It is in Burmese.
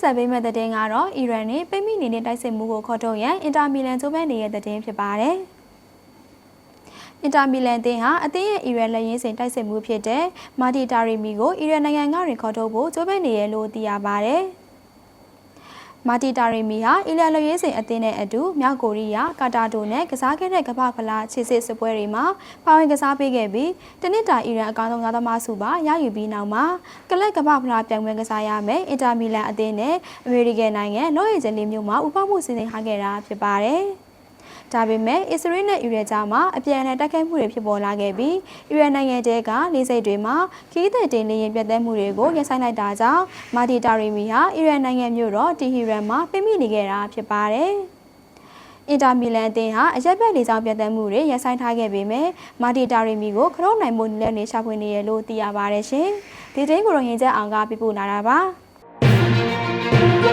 ဆက်ပေးမဲ့တဲ့တင်ကတော့အီရန်နဲ့ပိတ်မိနေတဲ့တိုက်စစ်မှုကိုခေါ်ထုတ်ရန်အင်တာမီလန်ကျိုးပန်းနေတဲ့တဲ့တင်ဖြစ်ပါတယ်။အင်တာမီလန်တင်ဟာအသင်းရဲ့အီရန်လက်ရင်းစင်တိုက်စစ်မှုဖြစ်တဲ့မာတီတာရီမီကိုအီရန်နိုင်ငံကရင်ခေါ်ထုတ်ဖို့ကျိုးပန်းနေရလို့သိရပါတယ်။ မာတီတာရီမီဟာအီရန်လက်ရင်းစင်အသင်းနဲ့အတူမြောက်ကိုရီးယားကာတာတိုနဲ့ကစားခဲ့တဲ့ကမ္ဘာဖလားခြေစစ်စပွဲတွေမှာပါဝင်ကစားပေးခဲ့ပြီးတနစ်တာအီရန်အကောင်းဆုံးသားသမားစုပါရယူပြီးနောက်မှာကလပ်ကမ္ဘာဖလားပြိုင်ပွဲကစားရမယ်အင်တာမီလန်အသင်းနဲ့အမေရိကန်နိုင်ငံလော့အေဂျယ်လီမြို့မှာဥပမှုစီစဉ်ထားခဲ့တာဖြစ်ပါတယ်။ ဒါပေမဲ့အစ္စရေးနဲ့အီရန်ကြားမှာအပြန်အလှန်တိုက်ခိုက်မှုတွေဖြစ်ပေါ်လာခဲ့ပြီးအီရန်နိုင်ငံတဲကလေးစိတ်တွေမှာခီးတဲ့တင်လင်းရင်ပြတ်သက်မှုတွေကိုရပ်ဆိုင်းလိုက်တာကြောင့်မာတီတာရီမီဟာအီရန်နိုင်ငံမြို့တော်တီဟီရန်မှာပြိမိနေခဲ့တာဖြစ်ပါတယ်။အင်တာမီလန်အသင်းဟာအရက်ဘက်လေးဆောင်ပြတ်သက်မှုတွေရပ်ဆိုင်းထားခဲ့ပေမဲ့မာတီတာရီမီကိုခရုံးနိုင်မှုလည်းနေရှာဖွေနေရလို့သိရပါတယ်ရှင်။ဒီတင်းကိုတော့ရင်ကျက်အောင်ကပြပို့လာတာပါ။